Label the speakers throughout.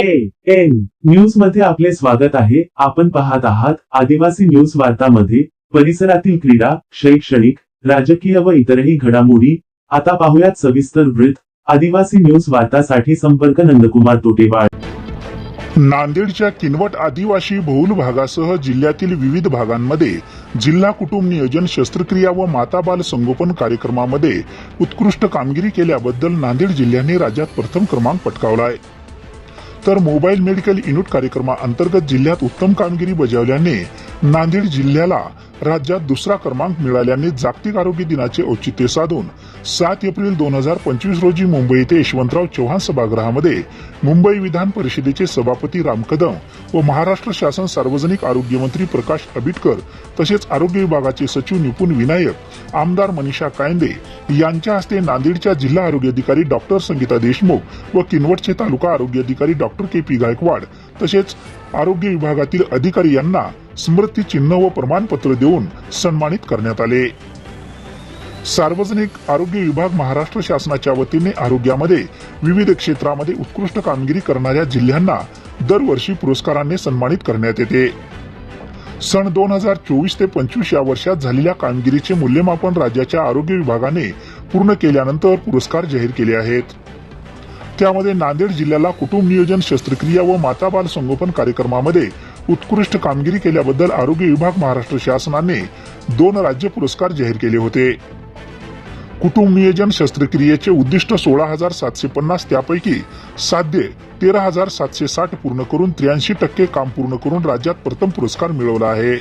Speaker 1: N न्यूजमध्ये आपले स्वागत आहे. आपण पाहत आहात आदिवासी न्यूज वार्तामध्ये. परिसरातील क्रीडा शैक्षणिक राजकीय व इतरही घडामोडी. आता पाहुयात सविस्तर वृत्त. आदिवासी न्यूज वार्तासाठी संपर्क नंदकुमार तोटेवाड
Speaker 2: नांदेडच्या किनवट आदिवासी बहुल भागासह जिल्ह्यातील विविध भागांमध्ये जिल्हा कुटुंब नियोजन शस्त्रक्रिया व माता बाल संगोपन कार्यक्रमामध्ये उत्कृष्ट कामगिरी केल्याबद्दल नांदेड जिल्ह्याने राज्यात प्रथम क्रमांक पटकावला आहे. तर मोबाईल मेडिकल युनिट कार्यक्रमाअंतर्गत जिल्ह्यात उत्तम कामगिरी बजावल्याने नांदेड जिल्ह्याला राज्यात दुसरा क्रमांक मिळाल्याने जागतिक आरोग्य दिनाचे औचित्य साधून सात एप्रिल दोन हजार पंचवीस रोजी मुंबई येथे यशवंतराव चव्हाण सभागृहामध्ये मुंबई विधान परिषदेचे सभापती राम कदम व महाराष्ट्र शासन सार्वजनिक आरोग्य मंत्री प्रकाश आबिटकर तसेच आरोग्य विभागाचे सचिव निपुण विनायक आमदार मनीषा कायंदे यांच्या हस्ते नांदेडच्या जिल्हा आरोग्य अधिकारी डॉक्टर संगीता देशमुख व किनवटचे तालुका आरोग्य अधिकारी डॉक्टर के पी गायकवाड तसेच आरोग्य विभागातील अधिकारी यांना स्मृती चिन्ह व प्रमाणपत्र देऊन सन्मानित करण्यात आले. सार्वजनिक आरोग्य विभाग महाराष्ट्र शासनाच्या वतीने आरोग्यामध्ये विविध क्षेत्रामध्ये उत्कृष्ट कामगिरी करणाऱ्या जिल्ह्यांना दरवर्षी पुरस्काराने सन्मानित करण्यात येते. सन दोन हजार चोवीस ते पंचवीस या वर्षात झालेल्या कामगिरीचे मूल्यमापन राज्याच्या आरोग्य विभागाने पूर्ण केल्यानंतर पुरस्कार जाहीर केले आहेत. त्यामध्ये नांदेड जिल्ह्याला कुटुंब नियोजन शस्त्रक्रिया व माता बाल संगोपन कार्यक्रमामध्ये उत्कृष्ट कामगिरी केल्याबद्दल आरोग्य विभाग महाराष्ट्र शासनाने दोन राज्य पुरस्कार जाहीर केले होते. कुटुंब नियोजन शस्त्रक्रियेचे उद्दिष्ट सोळा हजार सातशे पन्नास त्यापैकी साध्य तेरा हजार सातशे साठ पूर्ण करून त्र्याऐंशी टक्के काम पूर्ण करून राज्यात प्रथम पुरस्कार मिळवला आहे.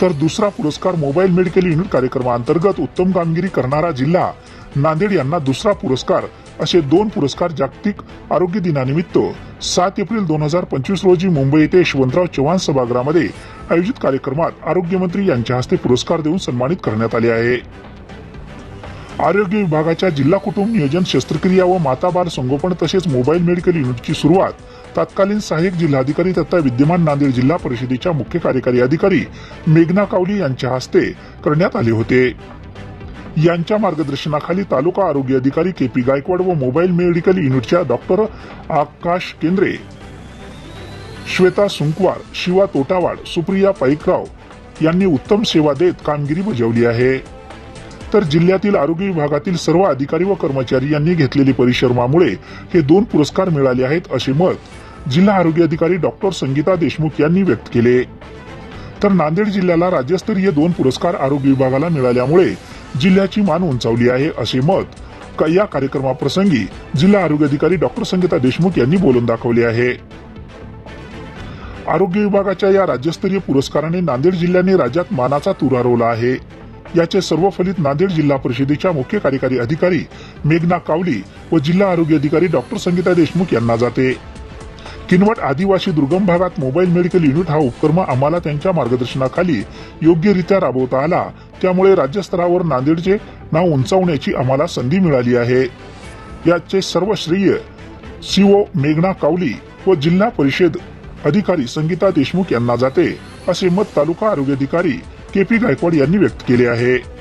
Speaker 2: तर दुसरा पुरस्कार मोबाईल मेडिकल युनिट कार्यक्रमाअंतर्गत उत्तम कामगिरी करणारा जिल्हा नांदेड यांना दुसरा पुरस्कार असे दोन पुरस्कार जागतिक आरोग्य दिनानिमित्त सात एप्रिल दोन हजार पंचवीस रोजी मुंबई येथे यशवंतराव चव्हाण सभागृहामध्ये आयोजित कार्यक्रमात आरोग्यमंत्री यांच्या हस्ते पुरस्कार देऊन सन्मानित करण्यात आले आहे. आरोग्य विभागाच्या जिल्हा कुटुंब नियोजन शस्त्रक्रिया व माता बाल संगोपन तसेच मोबाईल मेडिकल युनिटची सुरुवात तत्कालीन सहाय्यक जिल्हाधिकारी तथा विद्यमान नांदेड जिल्हा परिषदेच्या मुख्य कार्यकारी अधिकारी मेघना कावली यांच्या हस्ते करण्यात आले होते. यांच्या मार्गदर्शनाखाली तालुका आरोग्य अधिकारी के पी गायकवाड व मोबाईल मेडिकल युनिटच्या डॉक्टर आकाश केंद्रे श्वेता सुंकवार शिवा तोटावाड सुप्रिया पाईकराव यांनी उत्तम सेवा देत कामगिरी बजावली आहे. तर जिल्ह्यातील आरोग्य विभागातील सर्व अधिकारी व कर्मचारी यांनी घेतलेली परिश्रमामुळे हे दोन पुरस्कार मिळाले आहेत असे मत जिल्हा आरोग्य अधिकारी डॉक्टर संगीता देशमुख यांनी व्यक्त केले. तर नांदेड जिल्ह्याला राज्यस्तरीय दोन पुरस्कार आरोग्य विभागाला मिळाल्यामुळे जिल्ह्याची मान उंचावली आहे असे मत या कार्यक्रमाप्रसंगी जिल्हा आरोग्य अधिकारी डॉक्टर संगीता देशमुख यांनी बोलून दाखवले आहे. आरोग्य विभागाच्या या राज्यस्तरीय पुरस्काराने नांदेड जिल्ह्याने राज्यात मानाचा तुरा रोवला आहे. याचे सर्व फलित नांदेड जिल्हा परिषदेच्या मुख्य कार्यकारी अधिकारी मेघना कावली व जिल्हा आरोग्य अधिकारी डॉक्टर संगीता देशमुख यांना जाते. किनवट आदिवासी दुर्गम भागात मोबाईल मेडिकल युनिट हा उपक्रम आम्हाला त्यांच्या मार्गदर्शनाखाली योग्यरित्या राबवता आला. त्यामुळे राज्यस्तरावर नांदेडचे नाव उंचावण्याची आम्हाला संधी मिळाली आहे. याचे सर्व श्रेय सीओ मेघना कावली व जिल्हा परिषद अधिकारी संगीता देशमुख यांना जाते. असे मत तालुका आरोग्य अधिकारी के पी गायकवाड यांनी व्यक्त केले आहे.